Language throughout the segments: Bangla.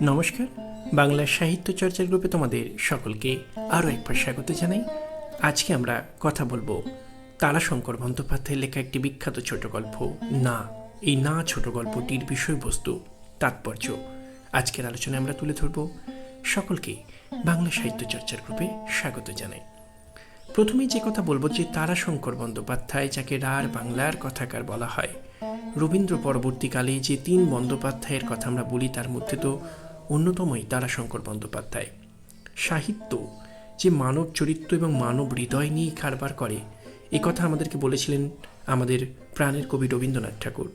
নমস্কার। বাংলা সাহিত্য চর্চার গ্রুপে তোমাদের সকলকে আরও একবার স্বাগত জানাই। আজকে আমরা কথা বলব তারাশঙ্কর বন্দ্যোপাধ্যায়ের লেখা একটি বিখ্যাত ছোট গল্প, না, এই না ছোট গল্পটির বিষয়বস্তু, তাৎপর্য। আজকের আলোচনায় আমরা তুলে ধরব সকলকে বাংলা সাহিত্য চর্চার গ্রুপে স্বাগত জানাই। প্রথমেই যে কথা বলব যে তারাশঙ্কর বন্দ্যোপাধ্যায়, যাকে রার বাংলার কথাকার বলা হয়, রবীন্দ্র পরবর্তীকালে যে তিন বন্দ্যোপাধ্যায়ের কথা আমরা বলি, তার মধ্যে তো অন্যতমই তারাশঙ্কর বন্দ্যোপাধ্যায়। সাহিত্য, যে মানব চরিত্র এবং মানব হৃদয় নিয়ে কারবার করে, এ কথা আমাদেরকে বলেছিলেন আমাদের প্রাণের কবি রবীন্দ্রনাথ ঠাকুর।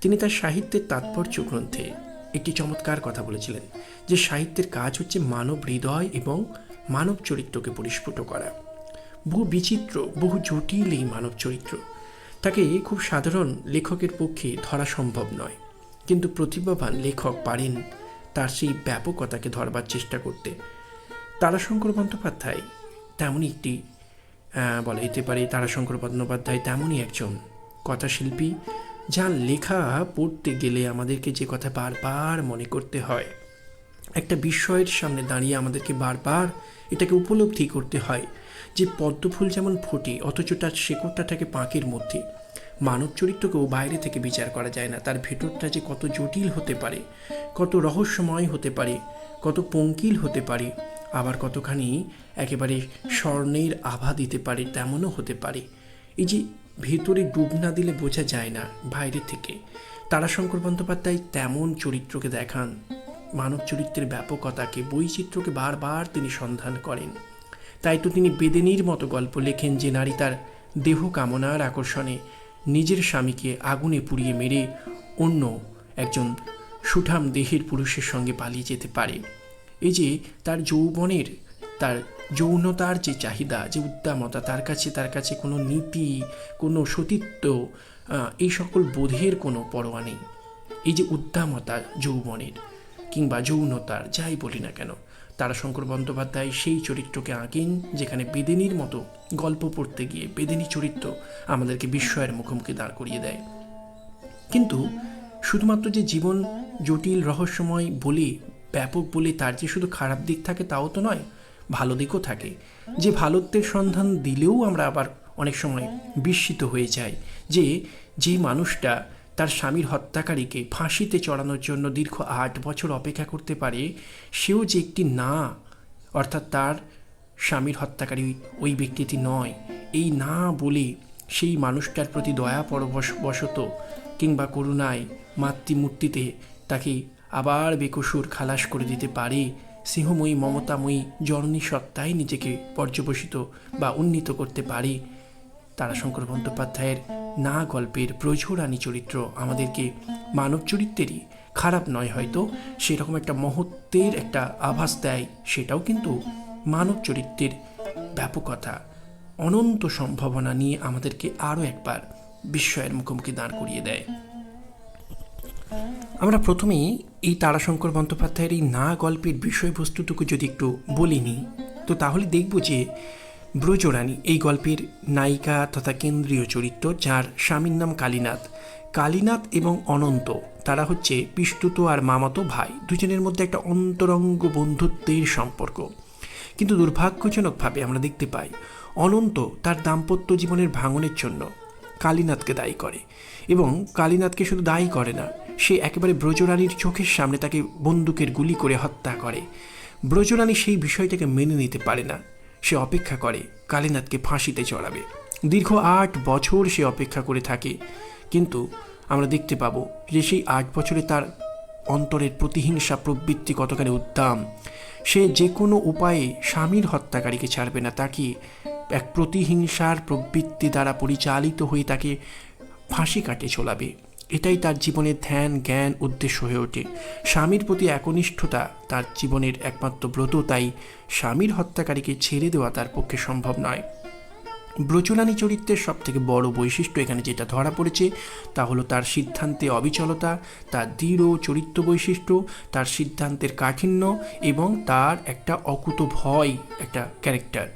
তিনি তার সাহিত্যের তাৎপর্য গ্রন্থে একটি চমৎকার কথা বলেছিলেন, যে সাহিত্যের কাজ হচ্ছে মানব হৃদয় এবং মানব চরিত্রকে পরিস্ফুট করা। বহু বিচিত্র, বহু জটিল এই মানব চরিত্র। তাকে খুব সাধারণ লেখকের পক্ষে ধরা সম্ভব নয়। কিন্তু প্রতিভাবান লেখক পারেন সেই ব্যাপকতাকে ধরবার চেষ্টা করতে। তারাশঙ্কর বন্দ্যোপাধ্যায় তেমনই একটি বলা যেতে পারে তারাশঙ্কর বন্দ্যোপাধ্যায় তেমনই একজন কথাশিল্পী, যার লেখা পড়তে গেলে আমাদেরকে যে কথা বারবার মনে করতে হয়, একটা বিস্ময়ের সামনে দাঁড়িয়ে আমাদেরকে বারবার এটাকে উপলব্ধি করতে হয় যে পদ্মফুল যেমন ফোটে, অথচ তার শেকড়টা থাকে পাঁকের মধ্যে। মানব চরিত্রকেও বাইরে থেকে বিচার করা যায় না। তার ভেতরটা যে কত জটিল হতে পারে, কত রহস্যময় হতে পারে, কত পঙ্কিল হতে পারে, আবার কতখানি একেবারে স্বর্ণের আভা দিতে পারে, তেমনও হতে পারে। এই যে ভেতরে ডুব না দিলে বোঝা যায় না বাইরে থেকে। তারাশঙ্কর বন্দ্যোপাধ্যায় তেমন চরিত্রকে দেখান। মানব চরিত্রের ব্যাপকতাকে, বৈচিত্র্যকে বারবার তিনি সন্ধান করেন। তাই তো তিনি বেদেনীর মতো গল্প লেখেন যে নারী তার দেহ কামনার আকর্ষণে নিজের স্বামীকে আগুনে পুড়িয়ে মেরে অন্য একজন সুঠাম দেহের পুরুষের সঙ্গে পালিয়ে যেতে পারে। এই যে তার যৌবনের, তার যৌনতার যে চাহিদা, যে উদ্দামতা, তার কাছে তার কাছে কোনো নীতি, কোনো সতীত্ব এই সকল বোধের কোনো পরোয়া নেই। এই যে উদ্দামতা যৌবনের কিংবা যৌনতার, যাই বলি না কেন তারাশঙ্কর বন্দ্যোপাধ্যায় সেই চরিত্রকে আঁকেন যেখানে বেদেনীর মতো গল্প পড়তে গিয়ে বেদেনী চরিত্র আমাদেরকে বিস্ময়ের মুখোমুখি দাঁড় করিয়ে দেয়। কিন্তু শুধুমাত্র যে জীবন জটিল, রহস্যময় বলে, ব্যাপক বলে তার যে শুধু খারাপ দিক থাকে তাও তো নয়, ভালো দিকও থাকে। যে ভালোত্বের সন্ধান দিলেও আমরা আবার অনেক সময় বিস্মিত হয়ে যাই যে যে মানুষটা তার স্বামীর হত্যাকারীকে ফাঁসিতে চড়ানোর জন্য দীর্ঘ আট বছর অপেক্ষা করতে পারে, সেও যে একটি না, অর্থাৎ তার স্বামীর হত্যাকারী ওই ব্যক্তিটি নয়। এই না বলে সেই মানুষটার প্রতি দয়া পরবশ বশত কিংবা করুণায় মাতৃমূর্তিতে তাকে আবার বেকসুর খালাস করে দিতে পারে, সিংহময়ী মমতাময়ী জননী সত্তায় নিজেকে পর্যবসিত বা উন্নীত করতে পারে। তারাশঙ্কর বন্দ্যোপাধ্যায়ের না গল্পের প্রঝোরানী চরিত্র আমাদেরকে মানব চরিত্রেরই খারাপ নয় হয়তো, সেরকম একটা মহত্বের একটা আভাস দেয়, সেটাও কিন্তু মানব চরিত্রের ব্যাপকতা। অনন্ত সম্ভাবনা নিয়ে আমাদেরকে আরও একবার বিস্ময়ের মুখোমুখি দাঁড় করিয়ে দেয়। আমরা প্রথমেই এই তারাশঙ্কর বন্দ্যোপাধ্যায়ের এই না গল্পের বিষয়বস্তুটুকু যদি একটু বলি নিই তো তাহলে দেখব যে ব্রজরানী এই গল্পের নায়িকা তথা কেন্দ্রীয় চরিত্র যার স্বামীর নাম কালীনাথ। কালীনাথ এবং অনন্ত, তারা হচ্ছে পিস্তুত আর মামাতো ভাই, দুজনের মধ্যে একটা অন্তরঙ্গ বন্ধুত্বের সম্পর্ক। কিন্তু দুর্ভাগ্যজনকভাবে আমরা দেখতে পাই, অনন্ত তার দাম্পত্য জীবনের ভাঙনের জন্য কালীনাথকে দায়ী করে এবং কালীনাথকে শুধু দায়ী করে না, সে একেবারে ব্রজরানীর চোখের সামনে তাকে বন্দুকের গুলি করে হত্যা করে। ব্রজরানী সেই বিষয়টাকে মেনে নিতে পারে না। সে অপেক্ষা করে, কালীনাথকে ফাঁসিতে চড়াবে। দীর্ঘ আট বছর সে অপেক্ষা করে থাকে, কিন্তু আমরা দেখতে পাবো যে সেই আট বছরে তার অন্তরের প্রতিহিংসা প্রবৃত্তি কতখানি উদ্দাম সে যে কোনো উপায়ে স্বামীর হত্যাকারীকে ছাড়বে না, তাকে এক প্রতিহিংসার প্রবৃত্তি দ্বারা পরিচালিত হয়ে তাকে ফাঁসি কাটে চলাবে এটাই তার জীবনের ধ্যান, জ্ঞান, উদ্দেশ্য হয়ে ওঠে। স্বামীর প্রতি একনিষ্ঠতা তার জীবনের একমাত্র ব্রত, তাই স্বামীর হত্যাকারীকে ছেড়ে দেওয়া তার পক্ষে সম্ভব নয়। ব্রজরানী চরিত্রের সব থেকে বড় বৈশিষ্ট্য এখানে যেটা ধরা পড়েছে, তা হলো তার সিদ্ধান্তে অবিচলতা, তার দৃঢ় চরিত্র বৈশিষ্ট্য, তার সিদ্ধান্তের কাঠিন্য এবং তার একটা অকুত ভয়, একটা ক্যারেক্টার,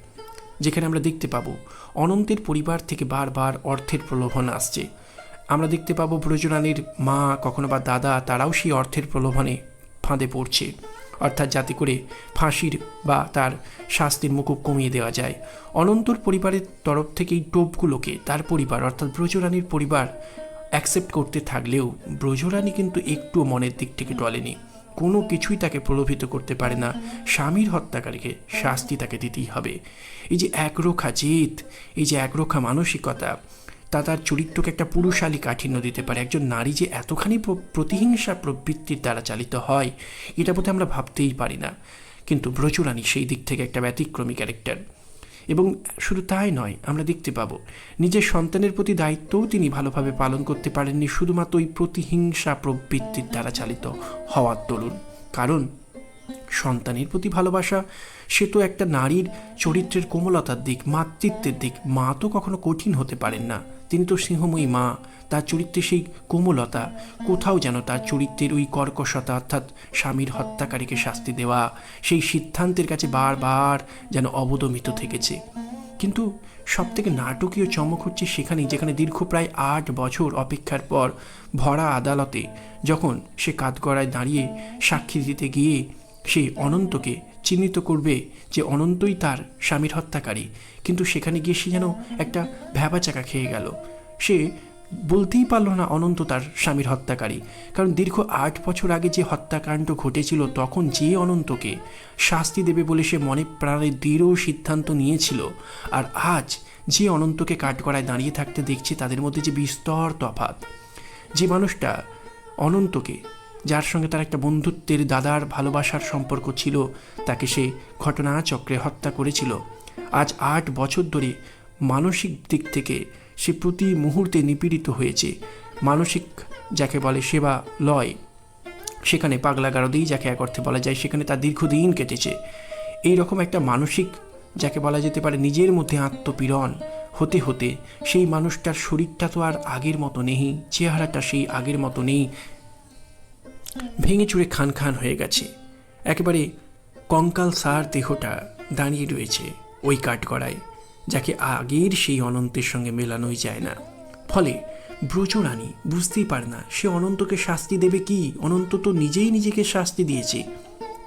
যেখানে আমরা দেখতে পাবো অনন্তের পরিবার থেকে বারবার অর্থের প্রলোভন আসছে। আমরা দেখতে পাবো ব্রজরানীর মা, কখনো বা দাদা, তারাও সেই অর্থের প্রলোভনে ফাঁদে পড়ছে। অর্থাৎ যাতে করে ফাঁসির বা তার শাস্তির মুকুব কমিয়ে দেওয়া যায়। অনন্তর পরিবারের তরফ থেকে এই টোপগুলোকে তার পরিবার, অর্থাৎ ব্রজরানীর পরিবার অ্যাকসেপ্ট করতে থাকলেও ব্রজরানী কিন্তু একটুও মনের দিক থেকে টলেনি। কোনো কিছুই তাকে প্রলোভিত করতে পারে না। স্বামীর হত্যাকারীকে শাস্তি তাকে দিতেই হবে। এই যে একরোখা জেদ, এই যে একরোখা মানসিকতা তা তার চরিত্রকে একটা পুরুষালী কাঠিন্য দিতে পারে। একজন নারী যে এতখানি প্রতিহিংসা প্রবৃত্তির দ্বারা চালিত হয়, এটা বোধহয় আমরা ভাবতেই পারি না। কিন্তু ব্রজরানী সেই দিক থেকে একটা ব্যতিক্রমী ক্যারেক্টার। এবং শুধু তাই নয়, আমরা দেখতে পাবো, নিজের সন্তানের প্রতি দায়িত্বও তিনি ভালোভাবে পালন করতে পারেননি, শুধুমাত্র ওই প্রতিহিংসা প্রবৃত্তির দ্বারা চালিত হওয়ার দরুন। কারণ সন্তানের প্রতি ভালোবাসা, সে তো একটা নারীর চরিত্রের কোমলতার দিক, মাতৃত্বের দিক, মা তো কখনো কঠিন হতে পারেন না। তিনি তো সিংহময়ী মা, তার চরিত্রে সেই কোমলতা, কোথাও যেন তার চরিত্রের ওই কর্কশতা অর্থাৎ স্বামীর হত্যাকারীকে শাস্তি দেওয়া, সেই সিদ্ধান্তের কাছে বারবার যেন অবদমিত থেকেছে। কিন্তু সব থেকে নাটকীয় চমক হচ্ছে সেখানেই, যেখানে দীর্ঘ প্রায় আট বছর অপেক্ষার পর ভরা আদালতে যখন সে কাঠগড়ায় দাঁড়িয়ে সাক্ষী দিতে গিয়ে সে অনন্তকে চিহ্নিত করবে যে অনন্তই তার স্বামীর হত্যাকারী। কিন্তু সেখানে গিয়ে সে যেন একটা ভ্যাবা চাকা খেয়ে গেল। সে বলতেই পারল না অনন্ত তার স্বামীর হত্যাকারী। কারণ দীর্ঘ আট বছর আগে যে হত্যাকাণ্ড ঘটেছিল, তখন যে অনন্তকে শাস্তি দেবে বলে সে মনে প্রাণে দৃঢ় সিদ্ধান্ত নিয়েছিল। আর আজ যে অনন্তকে কাঠগড়ায় দাঁড়িয়ে থাকতে দেখছে, তাদের মধ্যে যে বিস্তর তফাত যে মানুষটা অনন্তকে যার সঙ্গে তার একটা বন্ধুত্বের দাদার ভালোবাসার সম্পর্ক ছিল, তাকে সে ঘটনাচক্রে হত্যা করেছিল। আজ আট বছর ধরে মানসিক দিক থেকে সে প্রতি মুহূর্তে নিপীড়িত হয়েছে। মানসিক যাকে বলে সেবা লয়, সেখানে পাগলা গারদেই যাকে এক অর্থে বলা যায়, সেখানে তার দীর্ঘদিন কেটেছে। এই রকম একটা মানসিক যাকে বলা যেতে পারে নিজের মধ্যে আত্মপীড়ন হতে হতে সেই মানুষটার শরীরটা তো আর আগের মতো নেই, চেহারাটা সেই আগের মতো নেই ভেঙে চুরে খান খান হয়ে গেছে। একেবারে কঙ্কাল সার দেহটা দাঁড়িয়ে রয়েছে ওই কাঠগড়ায়, যাকে আগের সেই অনন্তের সঙ্গে মেলানোই যায় না। ফলে ব্রজরানী বুঝতেই পারে না, সে অনন্তকে শাস্তি দেবে কি? অনন্ত তো নিজেই নিজেকে শাস্তি দিয়েছে।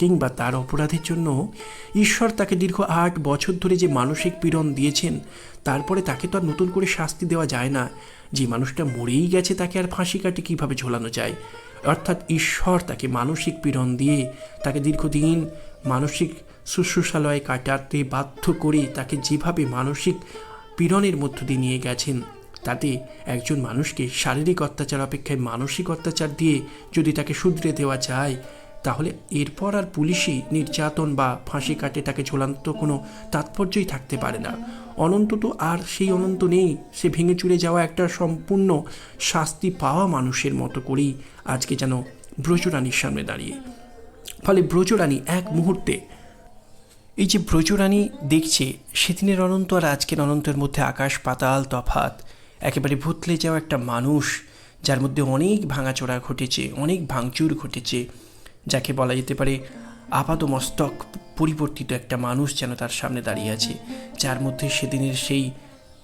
কিংবা তার অপরাধের জন্য ঈশ্বর তাকে দীর্ঘ আট বছর ধরে যে মানসিক পীড়ন দিয়েছেন, তারপরে তাকে তো আর নতুন করে শাস্তি দেওয়া যায় না। যে মানুষটা মরেই গেছে তাকে আর ফাঁসি কাটে কীভাবে ঝোলানো যায়? অর্থাৎ ঈশ্বর তাকে মানসিক পীড়ন দিয়ে তাকে দীর্ঘদিন মানসিক শুশ্রূষালয়ে কাটাতে বাধ্য করে তাকে যেভাবে মানসিক পীড়নের মধ্য দিয়ে নিয়ে গেছেন, তাতে একজন মানুষকে শারীরিক অত্যাচার অপেক্ষায় মানসিক অত্যাচার দিয়ে যদি তাকে শুধরে দেওয়া যায় তাহলে এরপর আর পুলিশই নির্যাতন বা ফাঁসি কাটে তাকে ঝোলান্ত কোনো তাৎপর্যই থাকতে পারে না। অনন্ত তো আর সেই অনন্ত নেই, সে ভেঙে চুরে যাওয়া একটা সম্পূর্ণ শাস্তি পাওয়া মানুষের মতো করেই আজকে যেন ব্রজরানীর সামনে দাঁড়িয়ে। ফলে ব্রজরানী এক মুহূর্তে এই যে ব্রজরানী দেখছে, সেদিনের অনন্ত আর আজকের অনন্তের মধ্যে আকাশ পাতাল তফাত একেবারে ভুতলে যাওয়া একটা মানুষ, যার মধ্যে অনেক ভাঙাচোরা ঘটেছে, অনেক ভাঙচুর ঘটেছে। যাকে বলা যেতে পারে আপাতমস্তক পরিবর্তিত একটা মানুষ যেন তার সামনে দাঁড়িয়ে আছে। যার মধ্যে সেদিনের সেই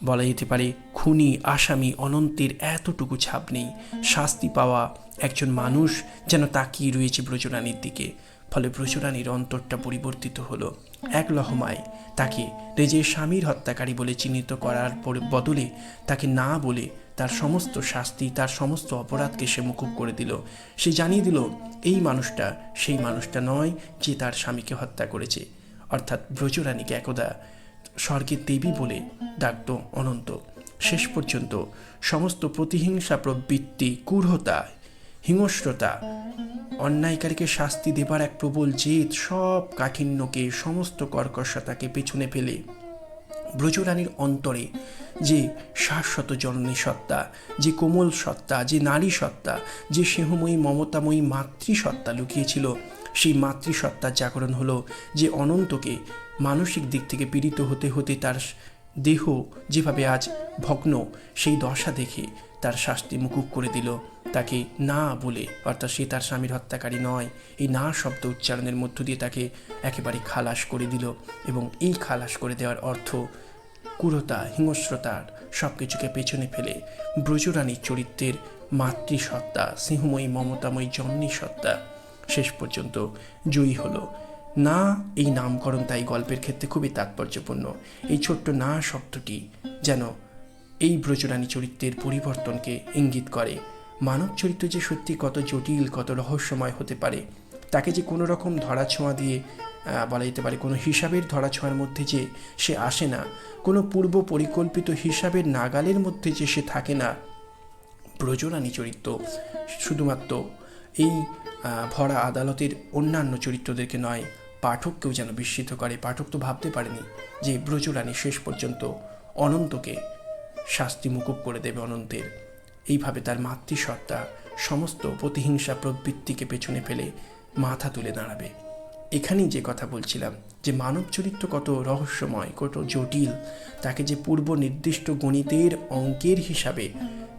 বলা যেতে পারে খুনি, আসামি অনন্তের এতটুকু ছাপ নেই। শাস্তি পাওয়া একজন মানুষ যেন তাকিয়ে রয়েছে ব্রজরানীর দিকে। ফলে ব্রজরানীর অন্তরটা পরিবর্তিত হলো। এক লহমায় তাকে নিজের স্বামীর হত্যাকারী বলে চিহ্নিত করার পরে- বদলে তাকে না বলে তার সমস্ত শাস্তি, তার সমস্ত অপরাধকে সে মুকুব করে দিল। সে জানিয়ে দিল, এই মানুষটা সেই মানুষটা নয় যে তার স্বামীকে হত্যা করেছে। অর্থাৎ ব্রজরানীকে একদা স্বর্গের দেবী বলে ডাকত অনন্ত। শেষ পর্যন্ত সমস্ত প্রতিহিংসা প্রবৃত্তি ক্রূরতা হিংস্রতা, অন্যায়কারীকে শাস্তি দেবার এক প্রবল জেদ সব কাঠিন্যকে, সমস্ত কর্কশতাকে পেছনে ফেলে ব্রজরানীর অন্তরে যে শাশ্বত জননী সত্তা, যে কোমল সত্তা, যে নারী সত্তা, যে সিংহময়ী মমতাময়ী মাতৃসত্তা লুকিয়েছিল, সেই মাতৃসত্তার জাগরণ হলো যে অনন্তকে মানসিক দিক থেকে পীড়িত হতে হতে তার দেহ যেভাবে আজ ভগ্ন, সেই দশা দেখে তার শাস্তি মুকুব করে দিল। তাকে না বলে, অর্থাৎ সে তার স্বামীর হত্যাকারী নয়, এই না শব্দ উচ্চারণের মধ্য দিয়ে তাকে একেবারে খালাস করে দিল এবং এই খালাস করে দেওয়ার অর্থ ক্রূরতা হিংস্রতার সব কিছুকে পেছনে ফেলে ব্রজরানীর চরিত্রের মাতৃসত্তা, সিংহময়ী মমতাময়ী জননী সত্তা শেষ পর্যন্ত জয়ী হলো। না, এই নামকরণ তাই গল্পের ক্ষেত্রে খুবই তাৎপর্যপূর্ণ। এই ছোট্ট না শব্দটি যেন এই ব্রজরানী চরিত্রের পরিবর্তনকে ইঙ্গিত করে। মানব চরিত্র যে সত্যি কত জটিল, কত রহস্যময় হতে পারে তাকে যে কোনো রকম ধরাছোঁয়া দিয়ে বলা যেতে পারে কোনো হিসাবের ধরাছোঁয়ার মধ্যে যে সে আসে না, কোনো পূর্ব পরিকল্পিত হিসাবের নাগালের মধ্যে যে সে থাকে না ব্রজরানী চরিত্র, শুধুমাত্র এই ভরা আদালতের অন্যান্য চরিত্রদেরকে নয়, পাঠককেও যেন বিস্মিত করে। পাঠক তো ভাবতে পারেনি যে ব্রজরানী শেষ পর্যন্ত অনন্তকে শাস্তি মুকুব করে দেবে অনন্তের। এইভাবে তার মাতৃসত্তা, সমস্ত প্রতিহিংসা প্রবৃত্তিকে পেছনে ফেলে মাথা তুলে দাঁড়াবে। এখানেই যে কথা বলছিলাম, যে মানব চরিত্র কত রহস্যময়, কত জটিল, তাকে যে পূর্ব নির্দিষ্ট গণিতের অঙ্কের হিসাবে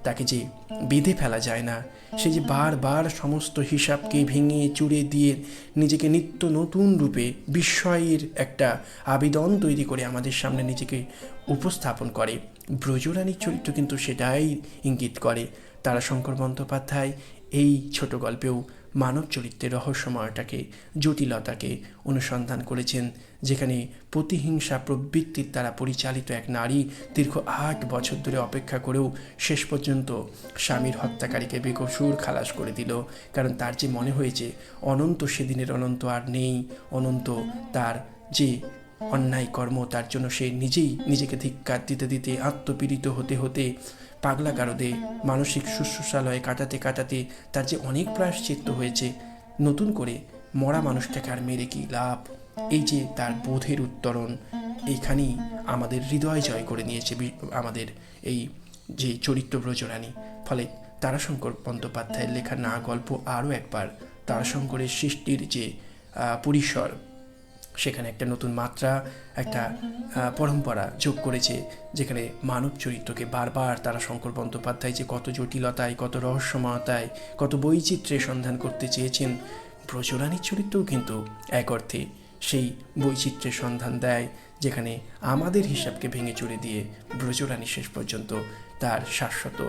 তাকে যে বেঁধে ফেলা যায় না, সে যে বারবার সমস্ত হিসাবকে ভেঙে চুড়ে দিয়ে নিজেকে নিত্য নতুন রূপে বিস্ময়ের একটা আবেদন তৈরি করে আমাদের সামনে নিজেকে উপস্থাপন করে। ব্রজরানীর চরিত্র কিন্তু সেটাই ইঙ্গিত করে। তারাশঙ্কর বন্দ্যোপাধ্যায় এই ছোট গল্পেও মানব চরিত্রের রহস্যময়টাকে, জটিলতাকে অনুসন্ধান করেছেন, যেখানে প্রতিহিংসা প্রবৃত্তির দ্বারা পরিচালিত এক নারী দীর্ঘ আট বছর ধরে অপেক্ষা করেও শেষ পর্যন্ত স্বামীর হত্যাকারীকে বেকসুর খালাস করে দিল। কারণ তার যে মনে হয়েছে, অনন্ত সেদিনের অনন্ত আর নেই, অনন্ত তার যে অন্যায় কর্ম, তার জন্য সে নিজেই নিজেকে ধিক্কার দিতে দিতে আত্মপীড়িত হতে হতে পাগলা গারদে মানসিক শুশ্রূষালয়ে কাটাতে কাটাতে তার যে অনেক প্রায়শ্চিত্ত হয়েছে, নতুন করে মরা মানুষটাকে আর মেরে কি লাভ? এই যে তার বোধের উত্তরণ, এইখানেই আমাদের হৃদয় জয় করে নিয়েছে আমাদের এই যে চরিত্র ব্রজরানী। ফলে তারাশঙ্কর বন্দ্যোপাধ্যায়ের লেখা না গল্প আরও একবার তারাশঙ্করের সৃষ্টির যে পরিসর সেখানে একটা নতুন মাত্রা, একটা পরম্পরা যোগ করেছে, যেখানে মানব চরিত্রকে বারবার তারা শঙ্কর বন্দ্যোপাধ্যায় যে কত জটিলতায়, কত রহস্যময়তায়, কত বৈচিত্র্যের সন্ধান করতে চেয়েছেন ব্রজরানীর চরিত্রও কিন্তু এক অর্থে সেই বৈচিত্র্যের সন্ধান দেয়, যেখানে আমাদের হিসাবকে ভেঙে চড়ে দিয়ে ব্রজরানী শেষ পর্যন্ত তার শাশ্বত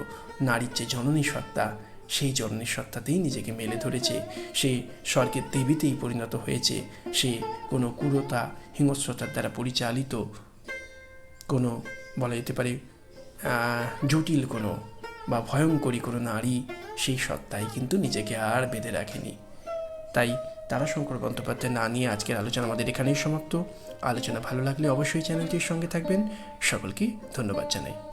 নারীর যে জননী সত্তা সেই জননী সত্তাতেই নিজেকে মেলে ধরেছে। সে স্বর্গের দেবীতেই পরিণত হয়েছে। সে কোনো কুরতা, হিংস্রতার দ্বারা পরিচালিত কোনো, বলা যেতে পারে জটিল কোনো বা ভয়ঙ্করী কোনো নারী সেই সত্তাই কিন্তু নিজেকে আর বেঁধে রাখেনি। তাই তারাশঙ্কর বন্দ্যোপাধ্যায় না নিয়ে আজকের আলোচনা আমাদের এখানেই সমাপ্ত। আলোচনা ভালো লাগলে অবশ্যই চ্যানেলটির সঙ্গে থাকবেন। সকলকে ধন্যবাদ জানাই।